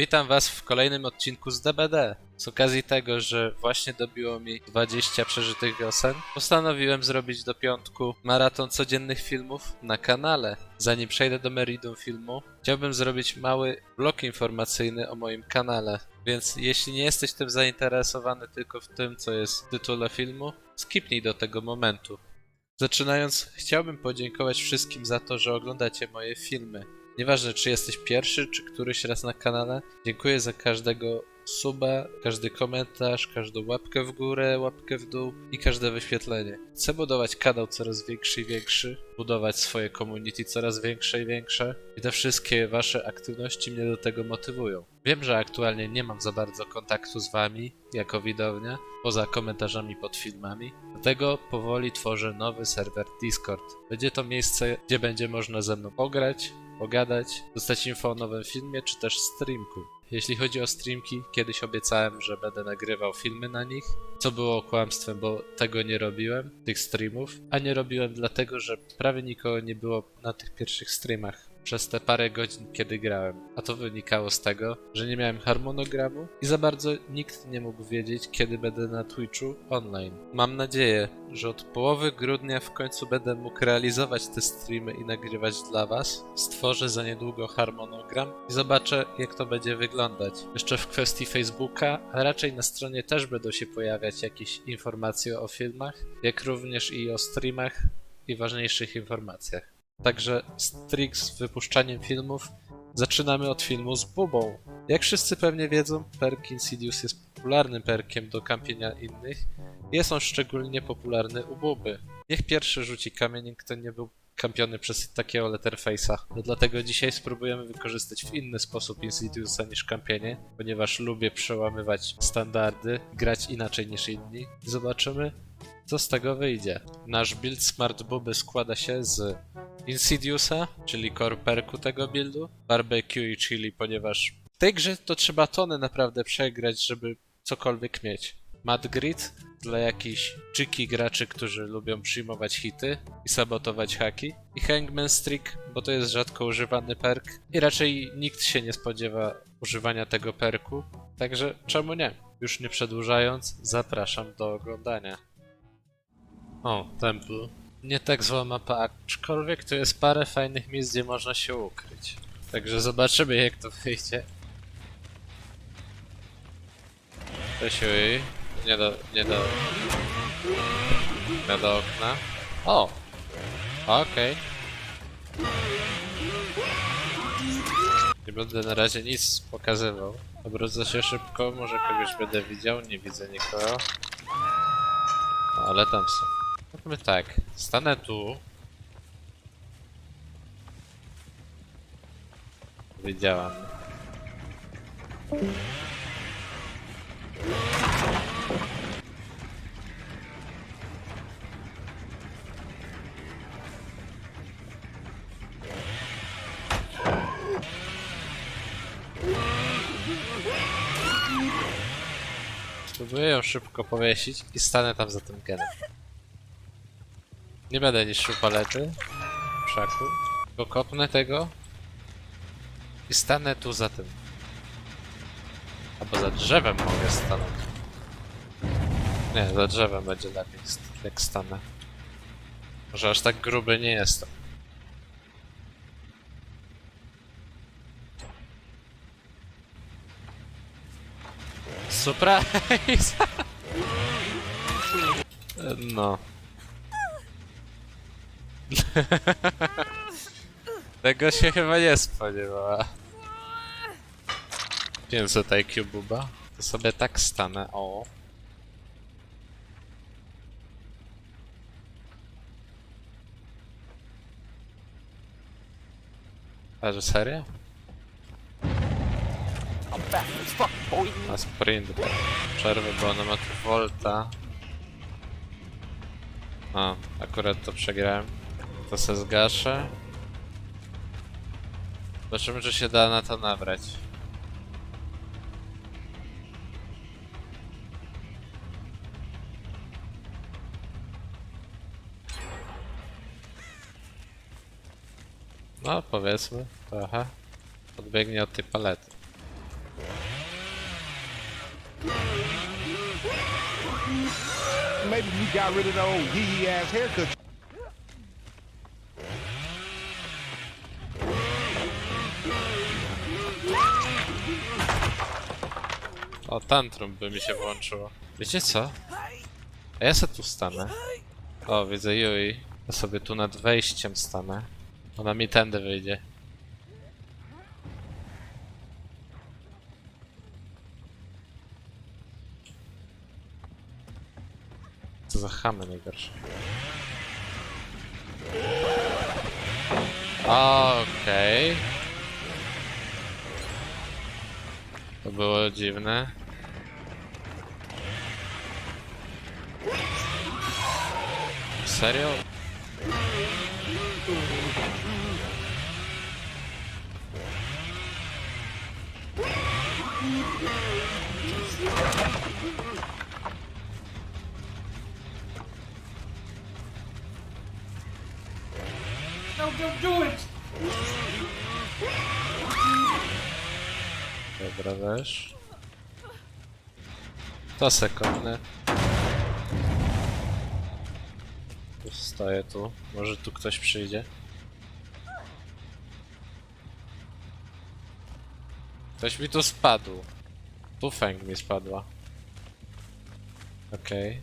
Witam Was w kolejnym odcinku z DBD. Z okazji tego, że właśnie dobiło mi 20 przeżytych wiosen, postanowiłem zrobić do piątku maraton codziennych filmów na kanale. Zanim przejdę do meridium filmu, chciałbym zrobić mały blok informacyjny o moim kanale. Więc jeśli nie jesteś tym zainteresowany tylko w tym, co jest w tytule filmu, skipnij do tego momentu. Zaczynając, chciałbym podziękować wszystkim za to, że oglądacie moje filmy. Nieważne, czy jesteś pierwszy, czy któryś raz na kanale, dziękuję za każdego suba, każdy komentarz, każdą łapkę w górę, łapkę w dół i każde wyświetlenie. Chcę budować kanał coraz większy i większy, budować swoje community coraz większe i większe i te wszystkie wasze aktywności mnie do tego motywują. Wiem, że aktualnie nie mam za bardzo kontaktu z wami jako widownia, poza komentarzami pod filmami, dlatego powoli tworzę nowy serwer Discord. Będzie to miejsce, gdzie będzie można ze mną pograć, pogadać, dostać info o nowym filmie czy też streamku. Jeśli chodzi o streamki, kiedyś obiecałem, że będę nagrywał filmy na nich, co było kłamstwem, bo tego nie robiłem, tych streamów, a nie robiłem dlatego, że prawie nikogo nie było na tych pierwszych streamach przez te parę godzin, kiedy grałem. A to wynikało z tego, że nie miałem harmonogramu i za bardzo nikt nie mógł wiedzieć, kiedy będę na Twitchu online. Mam nadzieję, że od połowy grudnia w końcu będę mógł realizować te streamy i nagrywać dla Was. Stworzę za niedługo harmonogram i zobaczę, jak to będzie wyglądać. Jeszcze w kwestii Facebooka, a raczej na stronie też będą się pojawiać jakieś informacje o filmach, jak również i o streamach i ważniejszych informacjach. Także strik z wypuszczaniem filmów zaczynamy od filmu z Bubą. Jak wszyscy pewnie wiedzą, perk Insidious jest popularnym perkiem do kampienia innych. Jest on szczególnie popularny u Buby. Niech pierwszy rzuci kamień, kto nie był kampiony przez takiego letterface'a. No dlatego dzisiaj spróbujemy wykorzystać w inny sposób Insidiousa niż kampienie, ponieważ lubię przełamywać standardy, grać inaczej niż inni. Zobaczymy, co z tego wyjdzie. Nasz build Smart Buby składa się z Insidiousa, czyli core perku tego buildu, barbecue i chili, ponieważ w tej grze to trzeba tony naprawdę przegrać, żeby cokolwiek mieć. Mad Grid dla jakichś czyki graczy, którzy lubią przyjmować hity i sabotować haki. I Hangman Streak, bo to jest rzadko używany perk i raczej nikt się nie spodziewa używania tego perku, także czemu nie? Już nie przedłużając, zapraszam do oglądania. O, Temple. Nie tak zła mapa, aczkolwiek tu jest parę fajnych miejsc, gdzie można się ukryć. Także zobaczymy jak to wyjdzie. Cześć, uj. Nie do, nie do... Nie do okna. O! Okej. Nie będę na razie nic pokazywał. Obrócę się szybko, może kogoś będę widział, nie widzę nikogo. Ale tam są. Robimy tak, stanę tu. Wiedziałam. Spróbuję ją szybko powiesić i stanę tam za tym genem. Nie będę niszczył palety szaku, tylko kopnę tego i stanę tu za tym. Albo za drzewem mogę stanąć. Nie, za drzewem będzie lepiej, jak stanę. Może aż tak gruby nie jestem. Surprise! No. Tego się chyba nie spodziewała. Wiem co tutaj Cububa. To sobie tak stanę, o. A że serio? Na sprint. Przerwę, bo ona ma tu volta. A, akurat to przegrałem. To se zgaszę. Zobaczymy, czy się da na to nabrać. No, powiedzmy, trochę. Odbiegnie od tej palety. Maybe got rid of the old ass haircut. Tantrum by mi się włączyło. Wiecie co? A ja se tu stanę. O, widzę Yui. Ja sobie tu nad wejściem stanę. Ona mi tędy wyjdzie. Co za chamy najgorsze. Okej. To było dziwne. Serio? No, don't do it! Dobra, wiesz. To sekundę. Tu stoję tu. Może tu ktoś przyjdzie. Ktoś mi tu spadł. Tu fęg mi spadła. Okej.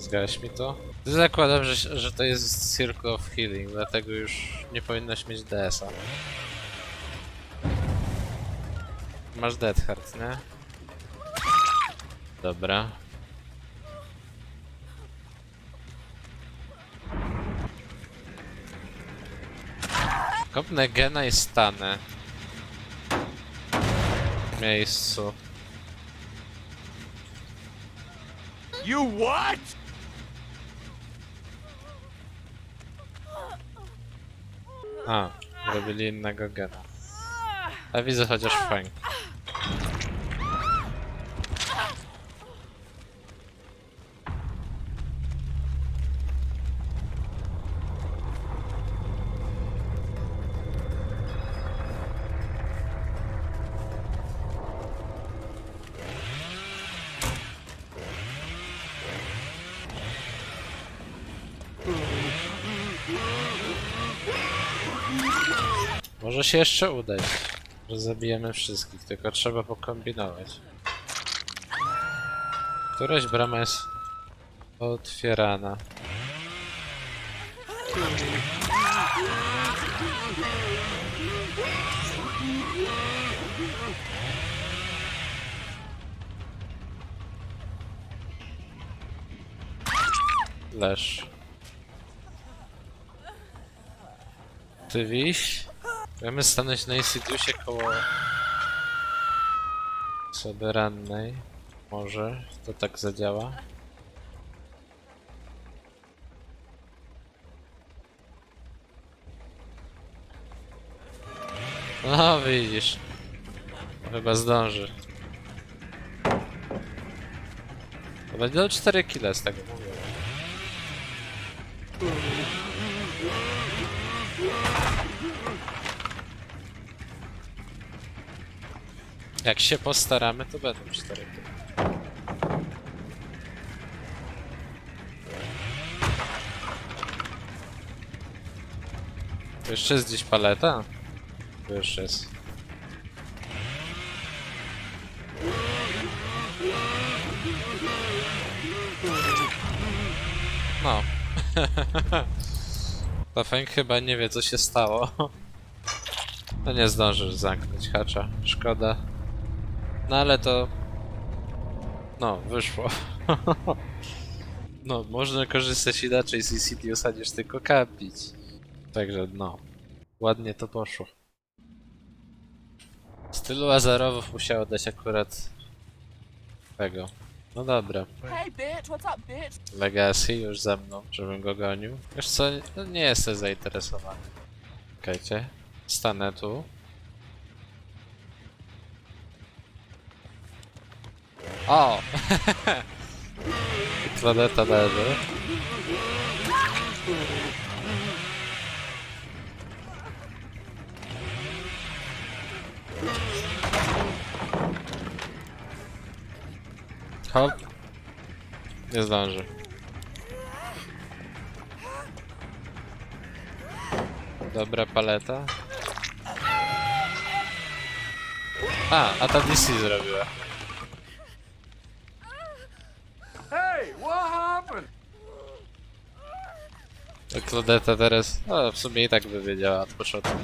Zgadłeś mi to? Zakładam, że, że to jest Circle of Healing, dlatego już nie powinnaś mieć DS-a. Masz Dead Heart, nie? Dobra. Kopnę gena i stanę. W miejscu. You what? A, robili innego gena. A widzę chociaż fajnie. Się jeszcze udać, że zabijemy wszystkich, tylko trzeba pokombinować. Któraś brama jest otwierana. Leż. Ty wiś? Możemy stanąć na Insidiousie koło osoby rannej. Może to tak zadziała. No widzisz. Chyba zdąży. To będzie 4 kile z tego mówię. Jak się postaramy, to będą 4 kile. To jeszcze jest gdzieś paleta? To już jest. No. To Feng chyba nie wie co się stało. No nie zdążysz zamknąć hacza. Szkoda. No ale to... No, wyszło. No, można korzystać inaczej z Insidiosa niż tylko kapić. Także no, ładnie to poszło. Z tylu Azarowów musiało dać akurat tego. No dobra. Hey, bitch, what's up, bitch? Legacy już ze mną, żebym go gonił. Wiesz co, no nie jestem zainteresowany. Czekajcie. Stanę tu. O! Planeta leży. Hop. Nie zdąży. Dobra paleta. A, a ta DC zrobiła. To Claudeta teraz... O, w sumie i tak by wiedziała od początku.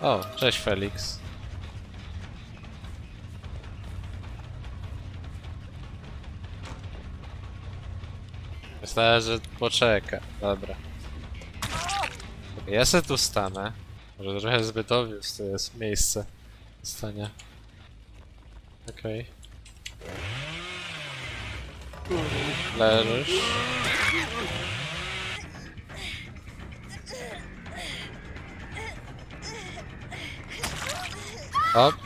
O, cześć Felix. Myślałem, że poczeka. Dobra. Ja se tu stanę. Może trochę zbyt obvious to jest miejsce stania. Okej. Leżysz. Hop.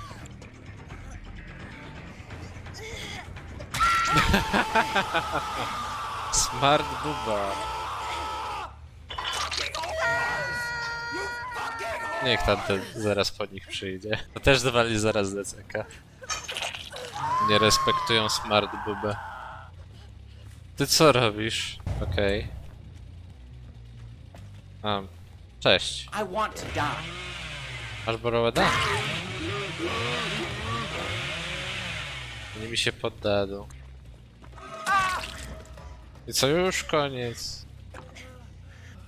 Smart buba. Niech tamten zaraz po nich przyjdzie. To też dawali zaraz DCK. Nie respektują smart bubę. Ty co robisz? Okej. A, cześć. I want to die. Masz? Nie mi się poddadzą. I co, już koniec.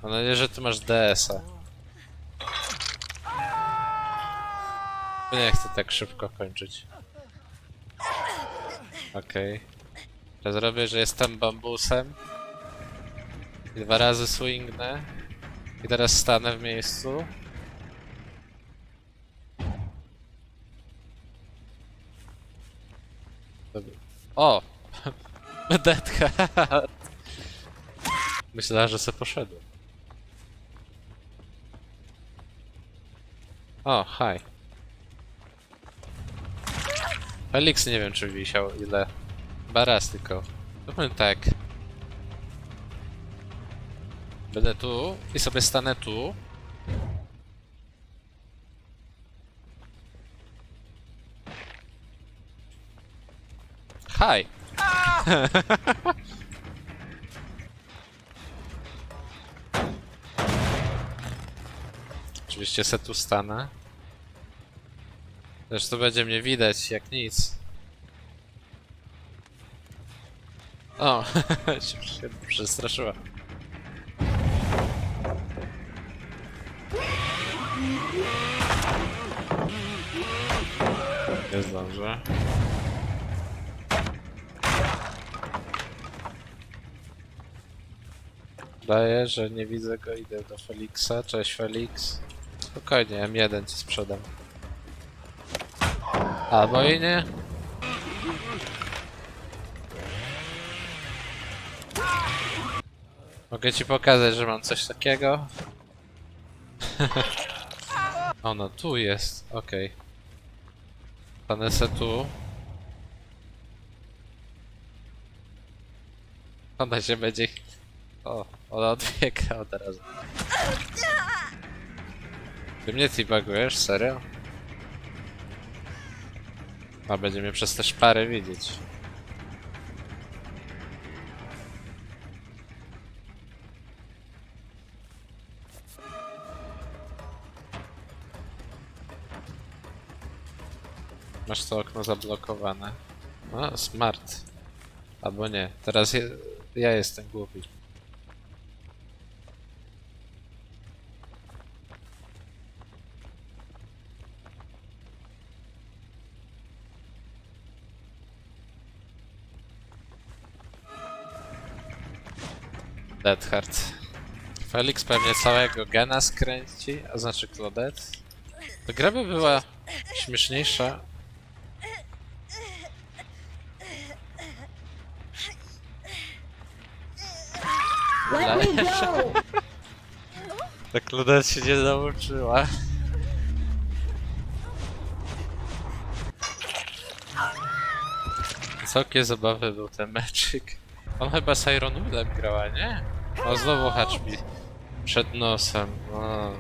Mam nadzieję, że ty masz DS-a. Nie chcę tak szybko kończyć. Okej. Teraz robię, że jestem bambusem. I dwa razy swingnę. I teraz stanę w miejscu. Dobra. O! Dead Hard. Myślałem, że se poszedłem. O, hi. Felix nie wiem czy wisiał ile. Chyba raz tylko. Zróbmy tak. Będę tu i sobie stanę tu. Hi! Oczywiście se tu stanę. Zresztą będzie mnie widać jak nic. O, się przestraszyła. Nie zdążę. Daję, że nie widzę go, idę do Felixa. Cześć Felix. Spokojnie, M1 ci sprzedam. Albo i nie. Mogę ci pokazać, że mam coś takiego. Ono tu jest, okej. Okay. se tu. Ona się będzie... O, ona odbiega od razu. Ty mnie teabagujesz? Serio? A będzie mnie przez te szpary widzieć. Masz to okno zablokowane. No, smart. Albo nie. Teraz je, ja jestem głupi. Dead Hard. Felix pewnie całego gena skręci, a znaczy Claudette. To gra by była śmieszniejsza. Let me go! Ta Claudette się nie nauczyła. Wysokie zabawy był ten meczyk. On chyba z Iron Willem grała, nie? O, znowu hacz mi przed nosem. O,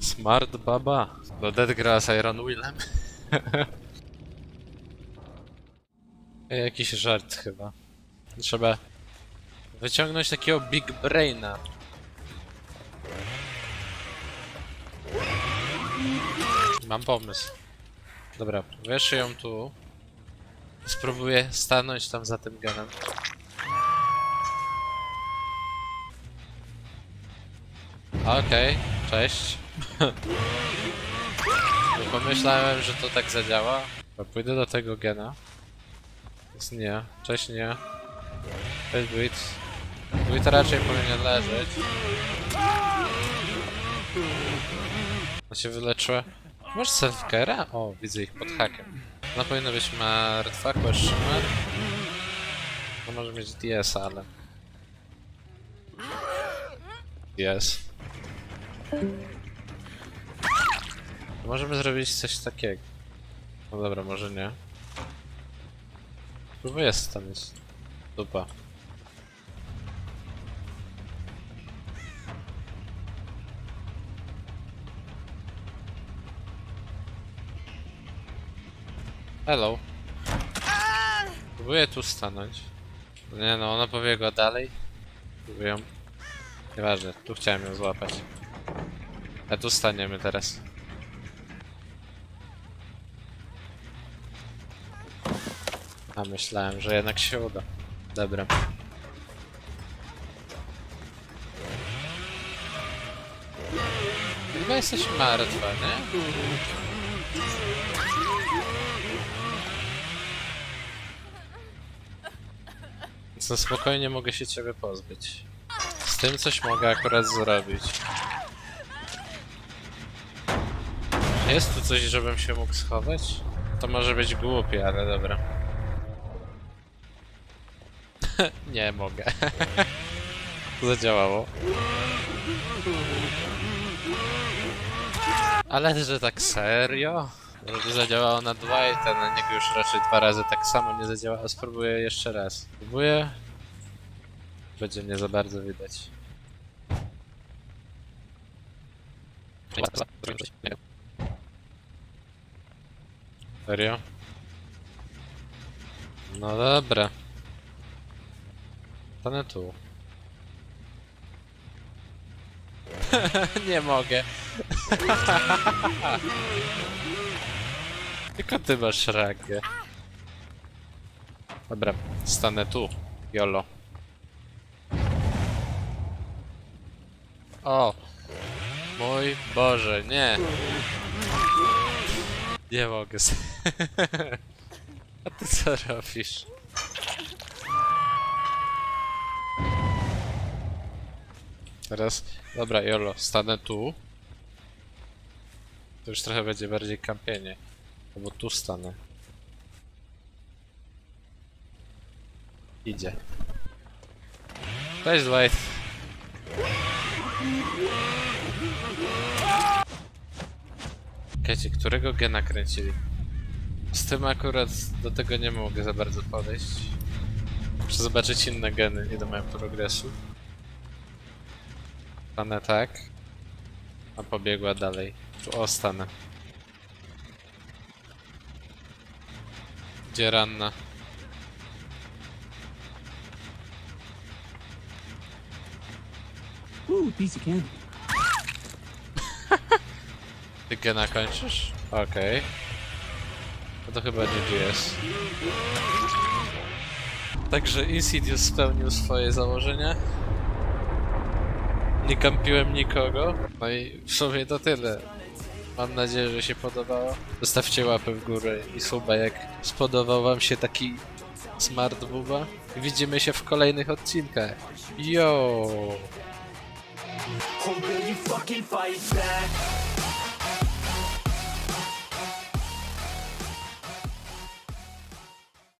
smart baba. Claudette grała z Iron Willem. Jakiś żart chyba. Trzeba wyciągnąć takiego big braina. Mam pomysł. Dobra, wieszę ją tu. Spróbuję stanąć tam za tym genem. Okej, cześć. Nie Pomyślałem, że to tak zadziała. Pójdę do tego gena. Jest nie. Cześć nie. Cześć Dwight. Dwight raczej powinien leżeć. On się wyleczyła. Masz self-care'a? O, widzę ich pod hakiem. Ona powinna być martwa, mark. No może mieć DS, ale... DS. Możemy zrobić coś takiego. No dobra, może nie. Próbuję stanąć. Dupa. Hello. Próbuję tu stanąć. Nie no, ona pobiegła dalej. Próbuję. Nieważne, tu chciałem ją złapać. A tu staniemy teraz. A myślałem, że jednak się uda. Dobra. Chyba jesteś martwa, nie? Więc na spokojnie mogę się ciebie pozbyć. Z tym coś mogę akurat zrobić. Jest tu coś, żebym się mógł schować? To może być głupie, ale dobra. Nie mogę. Zadziałało. Ale że tak serio? Zadziałało na Dwighta, na niego już raczej dwa razy tak samo nie zadziałało. Spróbuję jeszcze raz. Spróbuję. Będzie mnie za bardzo widać. Serio? No dobra. Stanę tu. Nie mogę. Tylko ty masz rangę. Dobra, stanę tu. Jolo. O! Mój Boże, nie! Nie mogę. A ty co robisz? Teraz, dobra, Jolo, stanę tu. To już trochę będzie bardziej kampienie. Bo tu stanę. Idzie. Cześć, Dwight. Czekajcie, którego gena kręcili? Z tym akurat do tego nie mogę za bardzo podejść. Muszę zobaczyć inne geny, nie do mojego progresu. Stanę tak. A pobiegła dalej. Tu o, stanę. Gdzie ranna? Ooh, piece of candy. Ty gena kończysz? Okej. No to chyba nie GS. Także Insidious spełnił swoje założenia. Nie kampiłem nikogo. No i w sumie to tyle. Mam nadzieję, że się podobało. Zostawcie łapę w górę i suba, jak spodobał wam się taki smart buba. Widzimy się w kolejnych odcinkach. Yo!